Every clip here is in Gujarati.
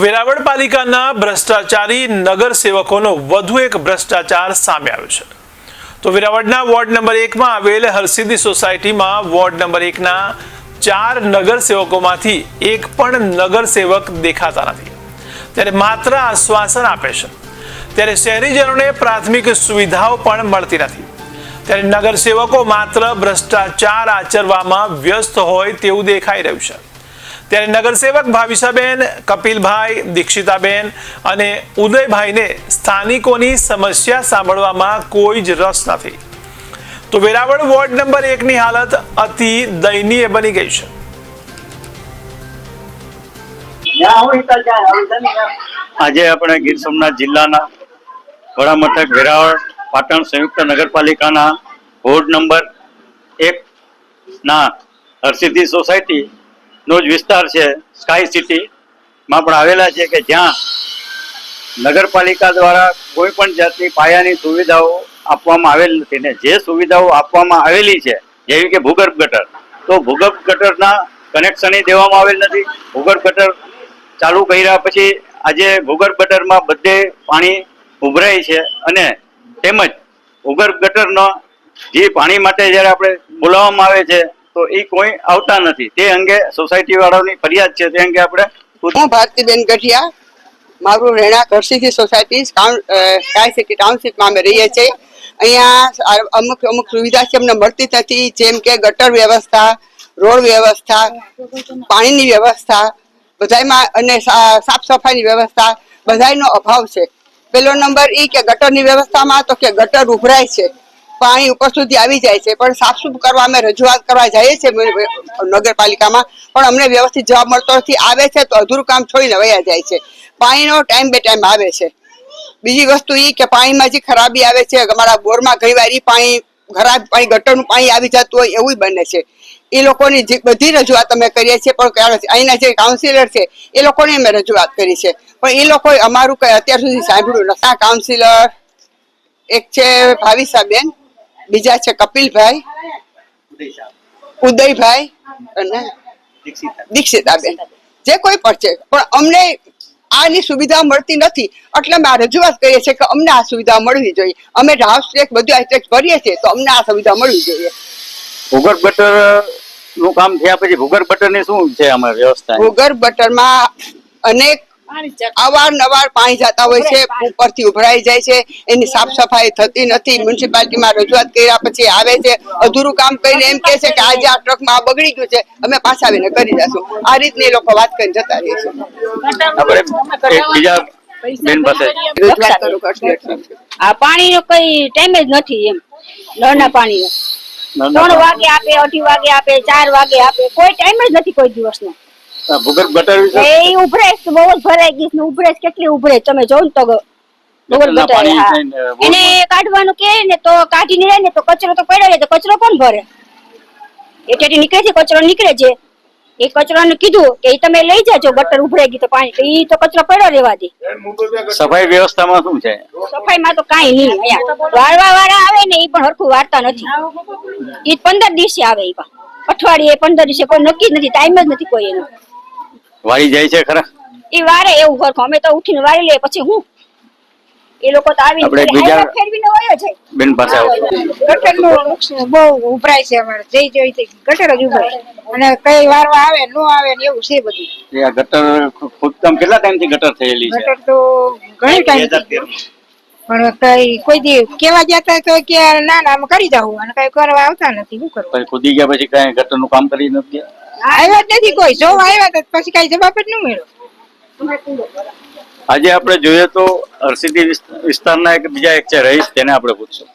વેરાવળ પાલિકાના ભ્રષ્ટાચારી નગરસેવકોનો વધુ એક ભ્રષ્ટાચાર સામે આવ્યો છે. તો વેરાવળના વોર્ડ નંબર એકમાં આવેલ હરસિદ્ધિ સોસાયટીમાં વોર્ડ નંબર એકના ચાર નગરસેવકોમાંથી એક પણ નગરસેવક દેખાતા નથી. ત્યારે માત્ર આશ્વાસન આપે છે. ત્યારે શહેરીજનોને પ્રાથમિક સુવિધાઓ પણ મળતી નથી. ત્યારે નગરસેવકો માત્ર ભ્રષ્ટાચાર આચરવામાં વ્યસ્ત હોય તેવું દેખાઈ રહ્યું છે. ત્યારે નગરસેવક ભાવિશાબેન, કપિલભાઈ, દીક્ષિતાબેન અને ઉદયભાઈને સ્થાનિકોની સમસ્યા સાંભળવામાં કોઈ જ રસ નથી. તો વેરાવળ વોર્ડ નંબર એકની હાલત અતિ દયનીય બની ગઈ છે. આજે આપણે ગીર સોમનાથ જિલ્લાના વડામથક વેરાવળ પાટણ સંયુક્ત નગરપાલિકાના વોર્ડ નંબર એક ના હરસિદ્ધિ સોસાયટી નો જ વિસ્તાર છે સ્કાય સિટીમાં પણ આવેલા છે કે જ્યાં નગરપાલિકા દ્વારા કોઈ પણ જાતની પાયાની સુવિધાઓ આપવામાં આવેલ નથી ને જે સુવિધાઓ આપવામાં આવેલી છે, જેવી કે ભૂગર્ભ ગટર, તો ભૂગર્ભ ગટરના કનેક્શન દેવામાં આવેલ નથી. ભૂગર્ભ ગટર ચાલુ કર્યા પછી આજે ભૂગર્ભ ગટરમાં બધે પાણી ઉભરાય છે અને તેમજ ભૂગર્ભ ગટરનો જે પાણી માટે જ્યારે આપણે બોલાવવામાં આવે છે તો એ કોઈ આવતા નથી. તે અંગે સોસાયટી વાળાની ફરિયાદ છે. તે અંગે આપણે હું ભારતીબેન ગઢિયા. મારું રહેણાંક હર્ષિથી સોસાયટી સ્કાય સિટી ટાઉનશીપમાં અમે રહીએ છીએ. અહીંયા અમુક અમુક સુવિધા છે, અમને મળતી નથી. જેમ કે ગટર વ્યવસ્થા, રોડ વ્યવસ્થા, પાણીની વ્યવસ્થા બધાયમાં અને સાફ સફાઈની વ્યવસ્થા, બધાયનો અભાવ છે. પેલો નંબર એ કે ગટરની વ્યવસ્થામાં તો કે ગટર ઉભરાય છે. પાણી ઉપર સુધી આવી જાય છે. પણ સાફસૂફ કરવા અમે રજૂઆત કરવા જઈએ છીએ નગરપાલિકામાં. પણ અમને વ્યવસ્થિત જવાબ મળતો નથી. આવે છે તો અધૂરું કામ છોડીને વયા જાય છે. પાણીનો ટાઈમ બે ટાઈમ આવે છે. બીજી વસ્તુ એ કે પાણીમાં જે ખરાબી આવે છે, અમારા બોરમાં ઘણી વાર પાણી, ખરાબ પાણી, ગટરનું પાણી આવી જતું હોય એવું બને છે. એ લોકોની જે બધી રજૂઆત અમે કરીએ છીએ, પણ અહીંના જે કાઉન્સિલર છે, એ લોકોની અમે રજૂઆત કરી છે. પણ એ લોકોએ અમારું કંઈ અત્યાર સુધી સાંભળ્યું નથી. કાઉન્સિલર એક છે ભાવિસાબેન બીજા છે કપિલભાઈ ઉદયભાઈ અને દીક્ષિતાબેન. જે કોઈ પણ છે. પણ અમને આની સુવિધા મળતી નથી. એટલે અમે આ રજૂઆત કરીએ છીએ કે અમને આ સુવિધા મળવી જોઈએ. અમે હાઉસ ટેક્સ બધું આ ટેક્સ ભરીએ છીએ તો અમને આ સુવિધા મળવી જોઈએ. ભૂગર્ભ ગટરનું કામ થયા પછી ભૂગર્ભ ગટરની શું છે અમારી વ્યવસ્થા? ભૂગર્ભ ગટરમાં અનેક અવારનવાર પાણી જતા હોય છે ઉપરથી ઉભરાઈ જાય છે એની સાફ સફાઈ થતી નથી મ્યુનિસિપાલિટીમાં રજૂઆત કર્યા પછી આવે છે અધૂરું કામ કરીને એમ કે છે કે આજે આ ટ્રકમાં આ બગડી ગયું છે અમે પાછા આવીને કરી જશું આ રીતની એ લોકો વાત કરીને જતા રહે છે આ પાણી કરું પાણીનો કઈ ટાઈમ જ નથી એમ નળના પાણી ત્રણ વાગે આપે અઢી વાગે આપે ચાર વાગે આપે કોઈ ટાઈમ જ નથી કોઈ દિવસનો. ભૂગર્ભ ગટર વિશે? એ ઉભરેશ બહુ જ ભરાઈ ગઈ છે ને ઉભરાય કેટલી ઉભરે? તમે જોઉં તો ગટરના ગટર, એને કાઢવાનું કે ને તો કાઢીને જાય ને તો કચરો તો પડ્યો રહે તો કચરો કોણ ભરે? એ ટેટી નીકળે છે કચરો નીકળે છે. એ કચરાને કીધું કે એ તમે લઈ જાજો ગટર ઉભરાઈ ગઈ તો પાણી તો ઈ તો કચરો પડ્યો રહેવા દે. સફાઈ વ્યવસ્થામાં શું છે? સફાઈમાં તો કઈ નહીં અહીંયા. વાળવા વાળા આવે ને એ પણ હરખું વાળતા નથી. ઈ પંદર દિવસે આવે એ પણ. અઠવાડિયે પંદર દિવસે કોઈ નક્કી જ નથી ટાઈમ જ નથી કોઈ એનો. વાળી જાય છે ખરા? ઈ વારે એવું ઘર અમે તો ઉઠીને વાળી લઈએ પછી હું? એ લોકો તો આવીને આપણે બીજા- ફેરવીને વયો છે બેન પાસે આવો. ગટરનું બહુ ઉભરાય છે અમારે જઈ જોઈ તે ગટર જ ઉભરાય. અને કઈ વારવા આવે નો આવે ને એવું છે બધું. એ આ ગટર ખોદકામ કેટલા ટાઈમથી ગટર થયેલી છે? ગટર તો ઘણી ટાઈમ 2013 પણ કઈ કોઈ દી કેવા જતા તો કે ના ના અમે કરી જાવ અને કઈ કરવા આવતા નથી શું કરવું? પછી ખોદી ગયા પછી કઈ ગટરનું કામ કરી નથી આવ્યા જ નથી કોઈ. સૌ આવ્યા તો પછી કઈ જવાબ જ ન મળ્યો. આજે આપણે જોઈએ તો હરસિદ્ધિ વિસ્તારના એક બીજા એક છે રહીશ તેને આપણે પૂછશું.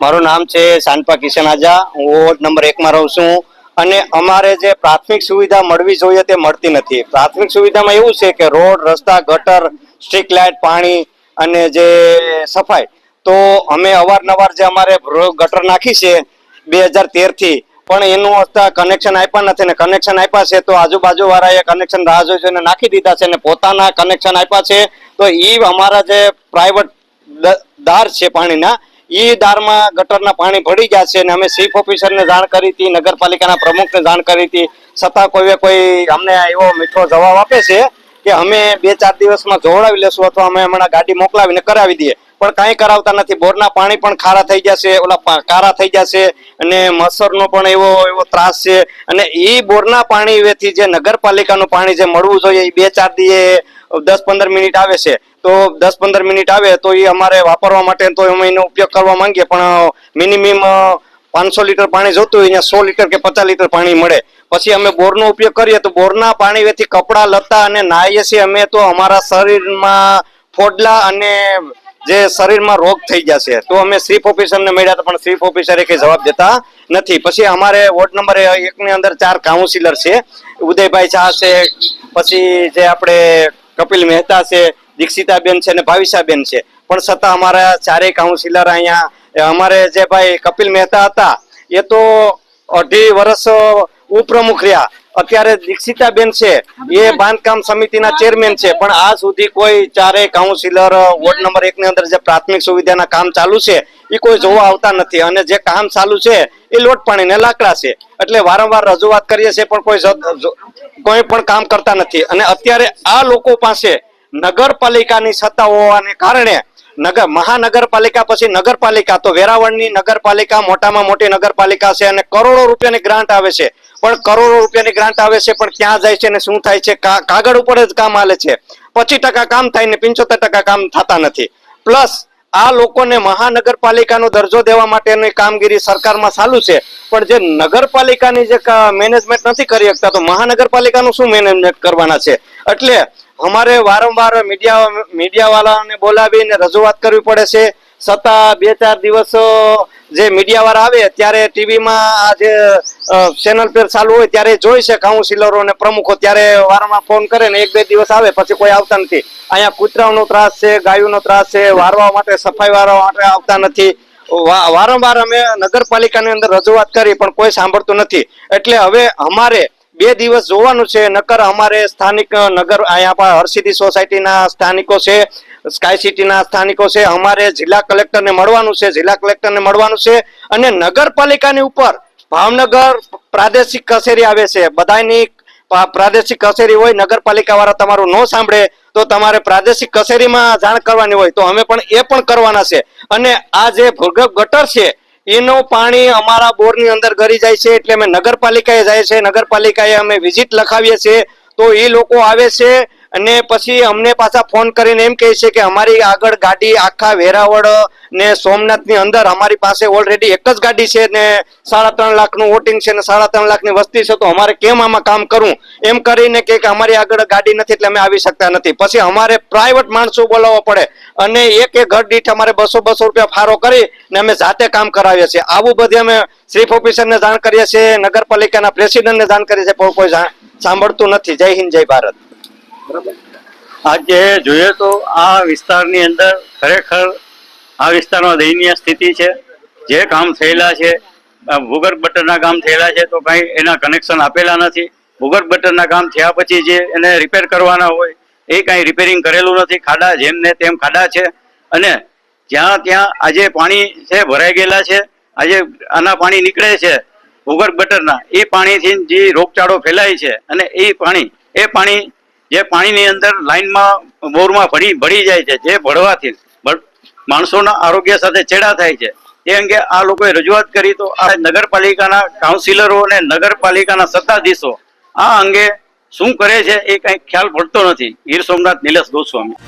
મારું નામ છે શાનપા કિશન આજા હું વોર્ડ નંબર એકમાં રહું છું. અને અમારે જે પ્રાથમિક સુવિધા મળવી જોઈએ તે મળતી નથી. પ્રાથમિક સુવિધામાં એવું છે કે રોડ રસ્તા ગટર સ્ટ્રીટ લાઇટ પાણી અને જે સફાઈ. તો અમે અવારનવાર જે અમારે ગટર નાખી છે બે હજાર તેરથી પણ એનું અત્યારે કનેક્શન આપ્યા નથી ને કનેક્શન આપ્યા છે તો આજુબાજુ વાળાએ કનેક્શન રાહ જોઈ જોઈને નાખી દીધા છે અને પોતાના કનેક્શન આપ્યા છે. તો એ અમારા જે પ્રાઇવેટ દાર છે પાણીના એ દારમાં ગટરના પાણી ભળી ગયા છે અને અમે ચીફ ઓફિસરને જાણ કરી હતી, નગરપાલિકાના પ્રમુખને જાણ કરી હતી. છતાં કોઈએ કોઈ અમને એવો મીઠો જવાબ આપે છે કે અમે બે ચાર દિવસમાં જોવડાવી લેશું અથવા અમે હમણાં ગાડી મોકલાવીને કરાવી દઈએ. પણ કાંઈ કરાવતા નથી. બોરના પાણી પણ ખારા થઈ જશે, ઓલા કારા થઈ જશે અને મચ્છરનો પણ એવો એવો ત્રાસ છે. અને એ બોરના પાણી વેથી જે નગરપાલિકાનું પાણી જે મળવું જોઈએ, એ બે ચાર દીએ દસ પંદર મિનિટ આવે છે. તો દસ પંદર મિનિટ આવે તો એ અમારે વાપરવા માટે તો અમે એનો ઉપયોગ કરવા માંગીએ. પણ મિનિમમ પાંચસો લીટર પાણી જોતું હોય, અહીંયા સો લીટર કે પચાસ લીટર પાણી મળે. પછી અમે બોરનો ઉપયોગ કરીએ તો બોરના પાણી વેથી કપડાં લતા અને નાહીએ છીએ અમે તો અમારા શરીરમાં ફોડલા અને જે શરીરમાં રોગ થઈ જશે, તો અમે સ્વીપ ઓફિસરને મળ્યા હતા, પણ સ્વીપ ઓફિસરે કઈ જવાબ દેતા નથી. પછી અમારે વોર્ડ નંબર એક ની અંદર ચાર કાઉન્સિલર છે. ઉદયભાઈ શાહ છે, પછી જે આપણે કપિલ મહેતા છે, દીક્ષિતાબેન છે અને ભાવિશાબેન છે. પણ છતાં અમારા ચારેય કાઉન્સિલર અહીંયા અમારે જે ભાઈ કપિલ મહેતા હતા, એ તો અઢી વર્ષ ઉપપ્રમુખ રહ્યા. અત્યારે દીક્ષિતાબેન છે એ બાંધકામ સમિતિના ચેરમેન છે પણ આ સુધી કોઈ ચારેય કાઉન્સિલર વોર્ડ નંબર એક ની અંદર જે પ્રાથમિક સુવિધાના કામ ચાલુ છે એ કોઈ જોવા આવતા નથી. અને જે કામ ચાલુ છે એ લોટ પાણી ને લાકડા છે. એટલે વારંવાર રજૂઆત કરીએ છીએ પણ કોઈ કોઈ પણ કામ કરતા નથી. અને અત્યારે આ લોકો પાસે નગરપાલિકાની સત્તા હોવાને કારણે નગર, મહાનગરપાલિકા પછી નગરપાલિકા. તો વેરાવળની નગરપાલિકા મોટામાં મોટી નગરપાલિકા છે અને કરોડો રૂપિયાની ગ્રાન્ટ આવે છે. પણ કરોડો રૂપિયાની ગ્રાન્ટ આવે છે, પણ ક્યાં જાય છે ને શું થાય છે? કાગળ ઉપર જ કામ હાલે છે. પચીસ ટકા કામ થાય ને પંચોતેર ટકા કામ થતા નથી. પ્લસ, આ લોકોને મહાનગરપાલિકાનો દરજ્જો દેવા માટેની કામગીરી સરકારમાં ચાલુ છે. પણ જે નગરપાલિકાની જે મેનેજમેન્ટ નથી કરી શકતા, તો મહાનગરપાલિકાનું શું મેનેજમેન્ટ કરવાના છે? એટલે અમારે વારંવાર મીડિયા મીડિયા વાળાને બોલાવીને રજૂઆત કરવી પડે છે. છતાં બે ચાર દિવસ જે મીડિયા વાળા આવે ત્યારે ટીવીમાં આ જે ચેનલ પર ચાલુ હોય ત્યારે જોઈ છે કાઉન્સિલરો અને પ્રમુખો. ત્યારે વારંવાર ફોન કરે ને એક બે દિવસ આવે પછી કોઈ આવતા નથી. અહીંયા કૂતરાઓનો ત્રાસ છે, ગાયોનો ત્રાસ છે, વારવા માટે, સફાઈ વારવા માટે આવતા નથી. વારંવાર અમે નગરપાલિકાની અંદર રજૂઆત કરી પણ કોઈ સાંભળતું નથી. એટલે હવે અમારે બે દિવસ જોવાનું છે. નકર અમારે સ્થાનિક નગર, અહીંયા હરસિદ્ધિ સોસાયટીના સ્થાનિકો છે, સ્કાય સિટીના સ્થાનિકો છે, અમારે જિલ્લા કલેક્ટરને મળવાનું છે, જિલ્લા કલેક્ટરને મળવાનું છે અને નગરપાલિકાની ઉપર ભાવનગર પ્રાદેશિક કચેરી આવે છે. બધાની પ્રાદેશિક કચેરી હોય નગરપાલિકા વાળા તમારું ન સાંભળે તો તમારે પ્રાદેશિક કચેરીમાં જાણ કરવાની હોય તો અમે પણ એ પણ કરવાના છે. અને આ જે ભૂગર્ભ ગટર છે એનું પાણી અમારા બોરની અંદર ગરી જાય છે એટલે અમે નગરપાલિકાએ જાય છે. નગરપાલિકાએ અમે વિઝિટ લખાવીએ છીએ. તો એ લોકો આવે છે અને પછી અમને પાછા ફોન કરીને એમ કહે છે કે અમારી આગળ ગાડી આખા વેરાવળ ને સોમનાથની અંદર અમારી પાસે ઓલરેડી એક જ ગાડી છે ને સાડા ત્રણ લાખનું વોટિંગ છે ને સાડા ત્રણ લાખની વસ્તી છે, તો અમારે કેમ આમાં કામ કરવું? એમ કરીને કે અમારી આગળ ગાડી નથી એટલે અમે આવી શકતા નથી. પછી અમારે પ્રાઇવેટ માણસો બોલાવવા પડે અને એક એક ઘર દીઠ અમારે બસો બસો રૂપિયા ફારો કરી ને અમે જાતે કામ કરાવીએ છીએ. આવું બધી અમે ચીફ ઓફિસરને જાણ કરીએ છીએ, નગરપાલિકાના પ્રેસિડેન્ટને જાણ કરીએ છીએ કોઈ સાંભળતું નથી. જય હિન્દ, જય ભારત. આજે જોઈએ તો આ વિસ્તારની અંદર ખરેખર આ વિસ્તારમાં દયનીય સ્થિતિ છે. જે કામ થયેલા છે ભૂગર્ભ બટરના કામ થયેલા છે, તો કાંઈ એના કનેક્શન આપેલા નથી. ભૂગર્ભ બટરના કામ થયા પછી જે એને રિપેર કરવાના હોય, એ કાંઈ રિપેરિંગ કરેલું નથી. ખાડા જેમ ને તેમ ખાડા છે. અને જ્યાં ત્યાં આજે પાણી છે, ભરાઈ ગયેલા છે. આજે આના પાણી નીકળે છે, ભૂગર્ભ ગટરના. એ પાણીથી જે રોગચાળો ફેલાય છે, અને એ પાણી એ પાણી જે પાણીની અંદર લાઈનમાં બોરમાં ભળી ભળી જાય છે, જે ભળવાથી માણસોના આરોગ્ય સાથે ચેડા થાય છે. એ અંગે આ લોકોએ રજૂઆત કરી તો આ નગરપાલિકાના કાઉન્સિલરો અને નગરપાલિકાના સત્તાધીશો આ અંગે શું કરે છે એ કંઈ ખ્યાલ પડતો નથી. ગીર સોમનાથ નિલેશ ગોસ્વામી.